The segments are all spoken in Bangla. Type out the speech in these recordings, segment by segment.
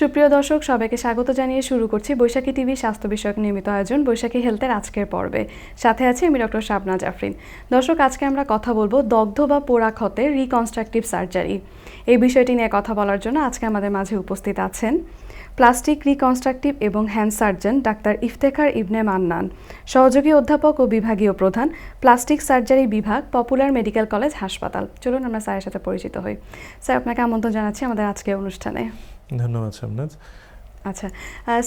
সুপ্রিয় দর্শক, সবাইকে স্বাগত জানিয়ে শুরু করছি বৈশাখী টিভি স্বাস্থ্য বিষয়ক নিয়মিত আয়োজন বৈশাখী হেলথের আজকের পর্বে। সাথে আছি আমি ডক্টর শাবনা জাফরিন। দর্শক, আজকে আমরা কথা বলব দগ্ধ বা পোড়া ক্ষতে রিকনস্ট্রাকটিভ সার্জারি এই বিষয়টি নিয়ে কথা বলার জন্য আজকে আমাদের মাঝে উপস্থিত আছেন প্লাস্টিক রিকনস্ট্রাকটিভ এবং hand surgeon doctor Iftekhar Ibne Mannan, সহযোগী অধ্যাপক ও বিভাগীয় প্রধান, প্লাস্টিক সার্জারি বিভাগ, পপুলার মেডিকেল কলেজ হাসপাতাল। চলুন আমরা স্যারের সাথে পরিচিত হই। স্যার, আপনাকে আমন্ত্রণ জানাচ্ছি আমাদের আজকের অনুষ্ঠানে। ধন্যবাদ শাবনাজ আচ্ছা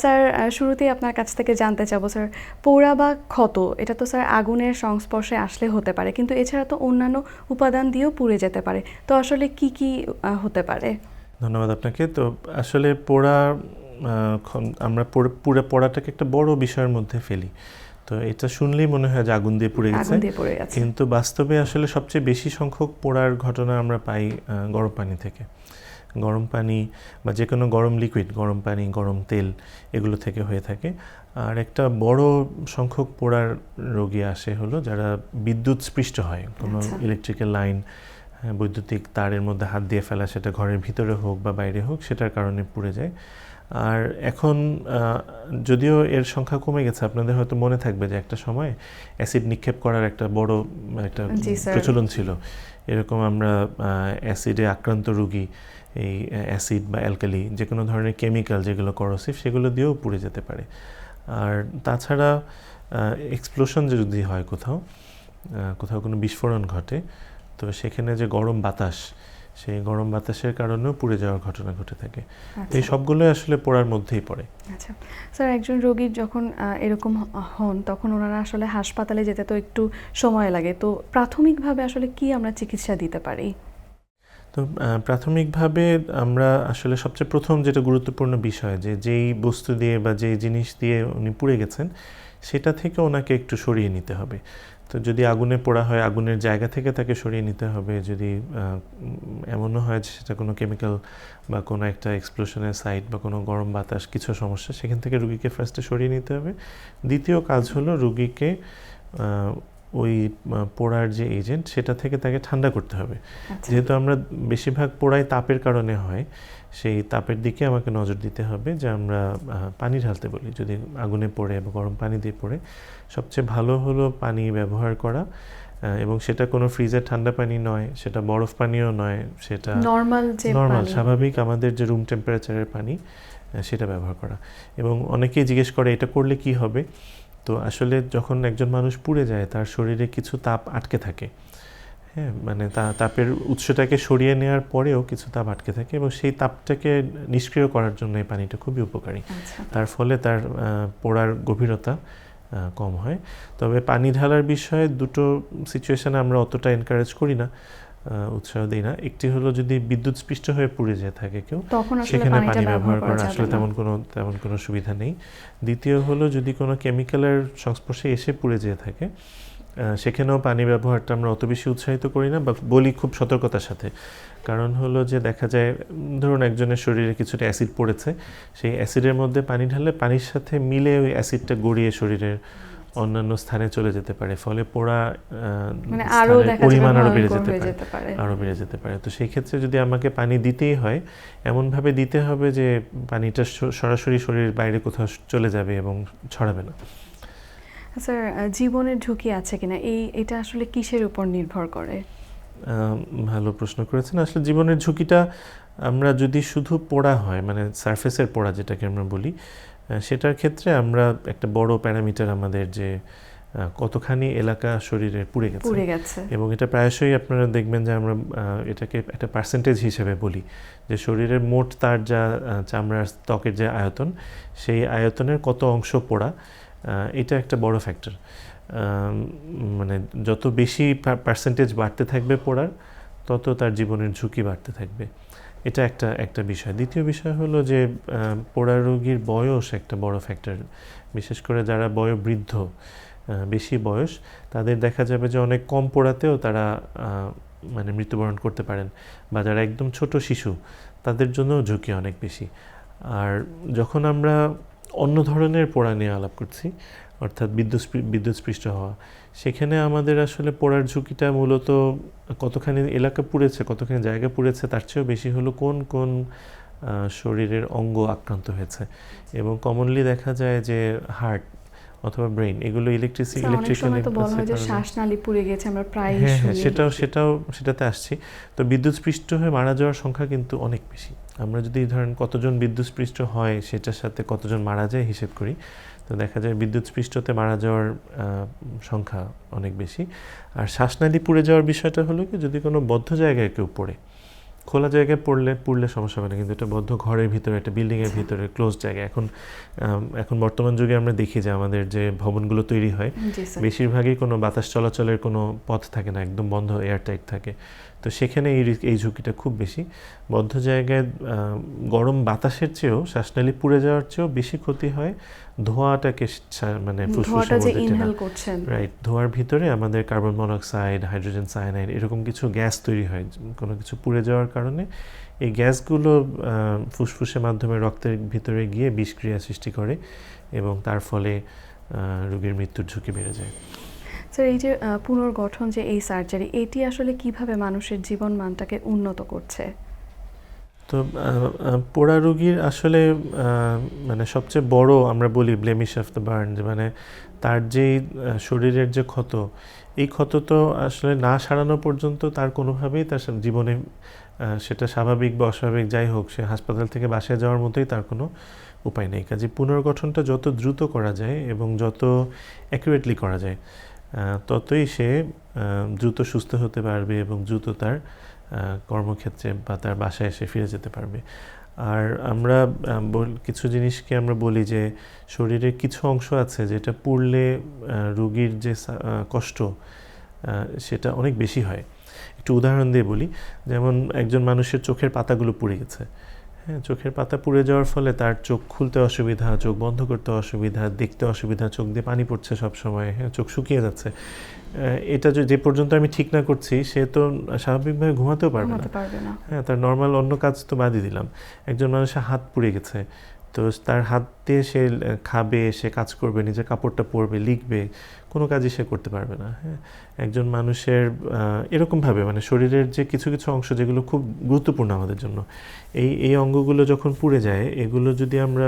স্যার শুরুতেই আপনার কাছ থেকে জানতে চাবো স্যার পোড়া বা ক্ষত এটা তো স্যার আগুনের সংস্পর্শে আসলে হতে পারে কিন্তু এছাড়া তো অন্যান্য উপাদান দিয়েও পুড়ে যেতে পারে তো আসলে কি কি হতে পারে? ধন্যবাদ আপনাকে। তো আসলে পোড়া আমরা পুরো পড়াটাকে একটা বড় বিষয়ের মধ্যে ফেলি তো এটা শুনলেই মনে হয় যে আগুন দিয়ে পুড়ে গেছে। কিন্তু বাস্তবে আসলে সবচেয়ে বেশি সংখ্যক পোড়ার ঘটনা আমরা পাই গরম পানি থেকে। গরম পানি বা যে কোনো গরম লিকুইড গরম পানি গরম তেল এগুলো থেকে হয়ে থাকে। আর একটা বড় সংখ্যক পোড়ার রোগী আসে হলো যারা বিদ্যুৎ স্পৃষ্ট হয়। কোনো আচ্ছা। ইলেকট্রিক্যাল লাইন হ্যাঁ, বৈদ্যুতিক তারের মধ্যে হাত দিয়ে ফেলা সেটা ঘরের ভিতরে হোক বা বাইরে হোক সেটার কারণে পুড়ে যায়। আর এখন যদিও এর সংখ্যা কমে গেছে আপনাদের হয়তো মনে থাকবে যে একটা সময় অ্যাসিড নিক্ষেপ করার একটা বড় একটা প্রচলন ছিল। এরকম আমরা অ্যাসিডে আক্রান্ত রুগী এই অ্যাসিড বা অ্যালকালি যে কোনো ধরনের কেমিক্যাল যেগুলো করসিভ সেগুলো দিয়েও পুড়ে যেতে পারে। আর তাছাড়া এক্সপ্লোশন যদি হয় কোথাও কোথাও কোনো বিস্ফোরণ ঘটে তো সেখানে যে গরম বাতাস সেই গরম বাতাসের কারণেও পুড়ে যাওয়ার ঘটনা ঘটে থাকে। আচ্ছা। এই সবগুলোই আসলে পোড়ার মধ্যেই পড়ে। আচ্ছা। স্যার একজন রোগীর যখন এরকম হন তখন ওনারা আসলে হাসপাতালে যেতে তো একটু সময় লাগে। তো প্রাথমিকভাবে আসলে কি আমরা চিকিৎসা দিতে পারি? তো প্রাথমিকভাবে আমরা আসলে সবচেয়ে প্রথম যেটা গুরুত্বপূর্ণ বিষয় যে যেই বস্তু দিয়ে বা যেই জিনিস দিয়ে উনি পুড়ে গেছেন সেটা থেকে ওনাকে একটু সরিয়ে নিতে হবে। তো যদি আগুনে পোড়া হয়, আগুনের জায়গা থেকে তাকে সরিয়ে নিতে হবে, যদি এমনও হয় যে সেটা কোনো কেমিক্যাল বা কোনো একটা এক্সপ্লোশনের সাইট বা কোনো গরম বাতাস, কিছু সমস্যা, সেখান থেকে রুগীকে ফার্স্টে সরিয়ে নিতে হবে। দ্বিতীয় কাজ হলো রুগীকে ওই পোড়ার যে এজেন্ট সেটা থেকে তাকে ঠান্ডা করতে হবে। আচ্ছা। যেহেতু আমরা বেশিরভাগ পোড়াই তাপের কারণে হয় সেই তাপের দিকে আমাকে নজর দিতে হবে যে আমরা পানি ঢালতে বলি। যদি আগুনে পড়ে বা গরম পানি দিয়ে পড়ে সবচেয়ে ভালো হলো পানি ব্যবহার করা এবং সেটা কোনো ফ্রিজের ঠান্ডা পানি নয় সেটা বরফ পানিও নয় সেটা নর্মাল নর্মাল স্বাভাবিক আমাদের যে রুম টেম্পারেচারের পানি সেটা ব্যবহার করা। এবং অনেকেই জিজ্ঞেস করে এটা করলে কি হবে? তো আসলে যখন একজন মানুষ পুড়ে যায় তার শরীরে কিছু তাপ আটকে থাকে। হ্যাঁ মানে তা তাপের উৎসটাকে সরিয়ে নেওয়ার পরেও কিছু তাপ আটকে থাকে এবং সেই তাপটাকে নিষ্ক্রিয় করার জন্য এই পানিটা খুবই উপকারী। আচ্ছা। তার ফলে তার পোড়ার গভীরতা কম হয়। তবে পানি ঢালার বিষয়ে দুটো সিচুয়েশানে আমরা অতটা এনকারেজ করি না। উৎসাহ দিই না। একটি হলো যদি বিদ্যুৎ স্পৃষ্ট হয়ে পুড়ে যেয়ে থাকে কেউ সেখানে পানি ব্যবহার করা আসলে তেমন কোনো তেমন কোনো সুবিধা নেই। দ্বিতীয় হলো যদি কোনো কেমিক্যালের সংস্পর্শে এসে পুড়ে যেয়ে থাকে সেখানেও পানি ব্যবহারটা আমরা অত বেশি উৎসাহিত করি না বা বলি খুব সতর্কতার সাথে। কারণ হলো যে দেখা যায় ধরুন একজনের শরীরে কিছুটা অ্যাসিড পড়েছে সেই অ্যাসিডের মধ্যে পানি ঢাললে পানির সাথে মিলে ওই অ্যাসিডটা গড়িয়ে শরীরের অন্যান্য স্থানে চলে যেতে পারে ফলে পোড়া মানে পরিমাণ আরও বেড়ে যেতে পারে আরও বেড়ে যেতে পারে। তো সেই ক্ষেত্রে যদি আমাকে পানি দিতেই হয় এমনভাবে দিতে হবে যে পানিটা সরাসরি শরীরের বাইরে কোথাও চলে যাবে এবং ছড়াবে না। স্যার জীবনের ঝুঁকি আছে কিনা? এই এটা আসলে কিসের উপর নির্ভর করে? ভালো প্রশ্ন করেছেন। আসলে জীবনের ঝুঁকিটা আমরা যদি শুধু পোড়া হয় মানে সারফেসের পোড়া যেটাকে আমরা বলি সেটার ক্ষেত্রে আমরা একটা বড় প্যারামিটার আমাদের যে কতখানি এলাকা শরীরের পুড়ে গেছে। পুড়ে গেছে। এবং এটা প্রায়শই আপনারা দেখবেন যে আমরা এটাকে একটা পার্সেন্টেজ হিসেবে বলি। যে শরীরের মোট তার যা চামড়ার ত্বকের যে আয়তন সেই আয়তনের কত অংশ পোড়া এটা একটা বড় ফ্যাক্টর মানে যত বেশি পার্সেন্টেজ বাড়তে থাকবে পোড়ার তত তার জীবনের ঝুঁকি বাড়তে থাকবে। এটা একটা একটা বিষয়। দ্বিতীয় বিষয় হলো যে পোড়া রোগীর বয়স একটা বড় ফ্যাক্টর বিশেষ করে যারা বয়োবৃদ্ধ বেশি বয়স, তাদের দেখা যাবে যে অনেক কম পোড়াতেও তারা মানে মৃত্যুবরণ করতে পারেন। বা যারা একদম ছোট শিশু, তাদের জন্যও ঝুঁকি অনেক বেশি। আর যখন আমরা অন্য ধরনের পোড়া নিয়ে আলাপ করছি অর্থাৎ বিদ্যুৎ বিদ্যুৎ স্পৃষ্ট হওয়া। সেখানে আমাদের আসলে পড়ার ঝুঁকিটা মূলত কতখানি এলাকা পুড়েছে কতখানি জায়গা পুড়েছে তার চেয়েও বেশি হলো কোন কোন শরীরের অঙ্গ আক্রান্ত হয়েছে। এবং কমনলি দেখা যায় যে হার্ট অথবা ব্রেন এগুলো ইলেকট্রিসি যে ইলেকট্রিক্যাল শ্বাসনালী পুড়ে গেছে আমরা প্রায় হ্যাঁ হ্যাঁ সেটাও সেটাও সেটাতে আসছি। তো বিদ্যুৎস্পৃষ্ট হয়ে মারা যাওয়ার সংখ্যা কিন্তু অনেক বেশি। আমরা যদি ধরেন কতজন বিদ্যুৎস্পৃষ্ট হয় সেটার সাথে কতজন মারা যায় হিসেব করি। তো দেখা যায় বিদ্যুৎ স্পৃষ্টতে মারা যাওয়ার সংখ্যা অনেক বেশি আর শ্বাসনালী পুড়ে যাওয়ার বিষয়টা হলো কি যদি কোনো বদ্ধ জায়গায় কেউ পড়ে খোলা জায়গায় পড়লে পড়লে সমস্যা হবে না কিন্তু এটা বদ্ধ ঘরের ভিতরে একটা বিল্ডিংয়ের। ভিতরে ক্লোজ জায়গায় এখন এখন বর্তমান যুগে আমরা দেখি যে আমাদের যে ভবনগুলো তৈরি হয় বেশিরভাগই কোনো বাতাস চলাচলের কোনো পথ থাকে না একদম বন্ধ এয়ারটাইট থাকে তো সেখানে এই এই ঝুঁকিটা খুব বেশি। বদ্ধ জায়গায় গরম বাতাসের চেয়েও শ্বাসনালী পুড়ে যাওয়ার চেয়েও বেশি ক্ষতি হয় ধোঁয়াটাকে মানে ফুসফুসের মধ্যে রাইট ধোঁয়ার ভিতরে আমাদের কার্বন মনোক্সাইড হাইড্রোজেন সায়ানাইড এরকম কিছু গ্যাস তৈরি হয় কোনো কিছু পুড়ে যাওয়ার কারণে। এই গ্যাসগুলো ফুসফুসের মাধ্যমে রক্তের ভিতরে গিয়ে বিষক্রিয়া সৃষ্টি করে এবং তার ফলে রোগীর মৃত্যুর ঝুঁকি বেড়ে যায়। স্যার এই যে পুনর্গঠন যে এই সার্জারি এটি আসলে কীভাবে মানুষের জীবন মানটাকে উন্নত করছে? তো পোড়া রোগীর আসলে মানে সবচেয়ে বড় আমরা বলি ব্লেমিশ অফ দ্য বার্ন মানে তার যেই শরীরের যে ক্ষত, এই ক্ষত তো আসলে না সারানো পর্যন্ত তার কোনোভাবেই তার জীবনে সেটা স্বাভাবিক বা অস্বাভাবিক যাই হোক, সে হাসপাতাল থেকে বাসায় যাওয়ার মতোই তার কোনো উপায় নেই। কাজে পুনর্গঠনটা যত দ্রুত করা যায় এবং যত অ্যাকুরেটলি করা যায় ততই সে দ্রুত সুস্থ হতে পারবে এবং দ্রুত তার কর্মক্ষেত্রে বা তার বাসায় এসে ফিরে যেতে পারবে। আর আমরা কিছু জিনিসকে আমরা বলি যে শরীরের কিছু অংশ আছে যেটা পুড়লে রোগীর যে কষ্ট সেটা অনেক বেশি হয়। একটু উদাহরণ দিয়ে বলি। যেমন একজন মানুষের চোখের পাতাগুলো পুড়ে গেছে। হ্যাঁ চোখের পাতা পুড়ে যাওয়ার ফলে তার চোখ খুলতে অসুবিধা চোখ বন্ধ করতে অসুবিধা দেখতে অসুবিধা চোখ দিয়ে পানি পড়ছে সব সময় হ্যাঁ চোখ শুকিয়ে যাচ্ছে। এটা যে যে পর্যন্ত আমি ঠিক না করছি সে তো স্বাভাবিকভাবে ঘুমাতেও পারবে না। পারবে না। হ্যাঁ তার নর্মাল অন্য কাজ তো বাদই দিলাম। একজন মানুষের হাত পুড়ে গেছে। তো তার হাত দিয়ে সে খাবে, সে কাজ করবে, নিজের কাপড়টা পরবে, লিখবে, কোনো কাজই সে করতে পারবে না হ্যাঁ? একজন মানুষের এরকমভাবে মানে শরীরের যে কিছু কিছু অংশ যেগুলো খুব গুরুত্বপূর্ণ আমাদের জন্য, এই এই অঙ্গগুলো যখন পুড়ে যায়, এগুলো যদি আমরা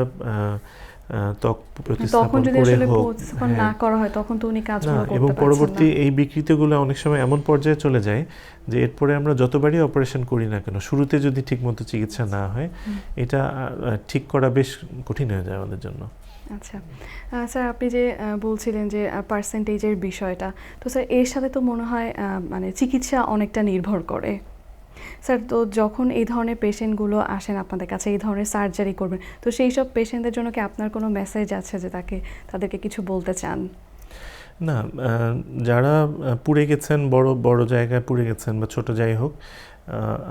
ত্বক প্রতিস্থাপন যদি করে হোক হ্যাঁ, না করা হয় তখন তো উনি কাজগুলো করতে এবং পরবর্তী এই বিকৃতিগুলো অনেক সময় এমন পর্যায়ে চলে যায় যে এরপরে আমরা যতবারই অপারেশন করি না কেন শুরুতে যদি ঠিকমতো চিকিৎসা না হয় এটা ঠিক করা বেশ কঠিন হয়ে যায় আমাদের জন্য। আচ্ছা। স্যার আপনি যে বলছিলেন যে পার্সেন্টেজের বিষয়টা তো স্যার এর সাথে তো মনে হয় মানে চিকিৎসা অনেকটা নির্ভর করে। স্যার, তো যখন এই ধরনের পেশেন্টগুলো আসেন আপনাদের কাছে, এই ধরনের সার্জারি করবেন, তো সেই সব পেশেন্টদের জন্য কি আপনার কোনো মেসেজ আছে যে তাকে, তাদেরকে কিছু বলতে চান? না যারা পুড়ে গেছেন, বড় বড় জায়গায় পুড়ে গেছেন বা ছোট যাই হোক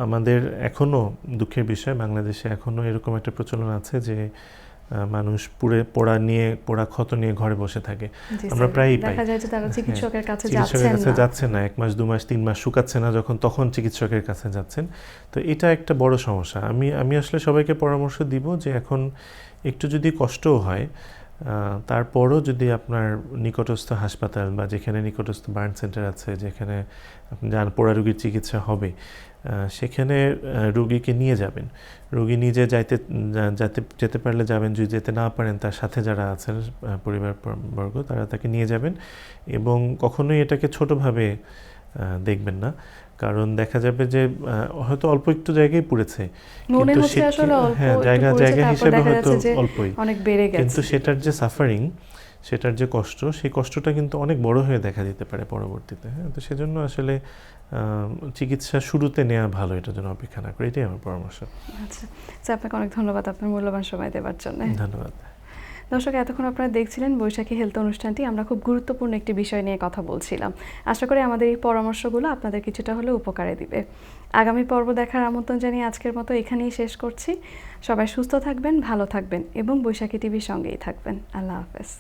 আমাদের এখনও দুঃখের বিষয়, বাংলাদেশে এখনও এরকম একটা প্রচলন আছে যে মানুষ পুড়ে পোড়া নিয়ে পোড়া ক্ষত নিয়ে ঘরে বসে থাকে। আমরা প্রায়ই পাই। দেখা যায় যে তারা হ্যাঁ, চিকিৎসকের কাছে চিকিৎসকের কাছে না। না। এক মাস দু মাস তিন মাস শুকাচ্ছে না যখন তখন চিকিৎসকের কাছে যাচ্ছেন। তো এটা একটা বড় সমস্যা। আমি আমি আসলে সবাইকে পরামর্শ দিব যে এখন একটু যদি কষ্টও হয় তারপরও যদি আপনার নিকটস্থ হাসপাতাল বা যেখানে নিকটস্থ বার্ন সেন্টার আছে যেখানে আপনি যান পোড়া রোগীর চিকিৎসা হবে সেখানে রোগীকে নিয়ে যাবেন। রোগী নিজে যাইতে যাতে যেতে পারলে যাবেন যদি যেতে না পারেন তার সাথে যারা আছেন আহ, পরিবার বর্গ তারা তাকে নিয়ে যাবেন এবং কখনোই এটাকে ছোটোভাবে দেখবেন না। কারণ দেখা যাবে যে হয়তো অল্প একটু জায়গায় পুড়েছে। কিন্তু হ্যাঁ জায়গা জায়গা হিসেবে হয়তো অল্পই। কিন্তু সেটার যে সাফারিং সেটার যে কষ্ট সেই কষ্টটা কিন্তু অনেক বড় হয়ে দেখা দিতে পারে পরবর্তীতে হ্যাঁ? তো সেজন্য আসলে চিকিৎসা শুরুতে নেওয়া ভালো এটার জন্য অপেক্ষা না করে এটাই আমার পরামর্শ। আচ্ছা স্যার আপনাকে অনেক ধন্যবাদ আপনার মূল্যবান সময় দেওয়ার জন্য। ধন্যবাদ। দর্শক এতক্ষণ আপনারা দেখছিলেন বৈশাখী হেলথ অনুষ্ঠানটি আমরা খুব গুরুত্বপূর্ণ একটি বিষয় নিয়ে কথা বলছিলাম। আশা করি আমাদের এই পরামর্শগুলো আপনাদের কিছুটা হলেও উপকারে দিবে। আগামী পর্ব দেখার আমন্ত্রণ জানিয়ে আজকের মতো এখানেই শেষ করছি। সবাই সুস্থ থাকবেন ভালো থাকবেন এবং বৈশাখী টিভির সঙ্গেই থাকবেন। আল্লাহ হাফেজ।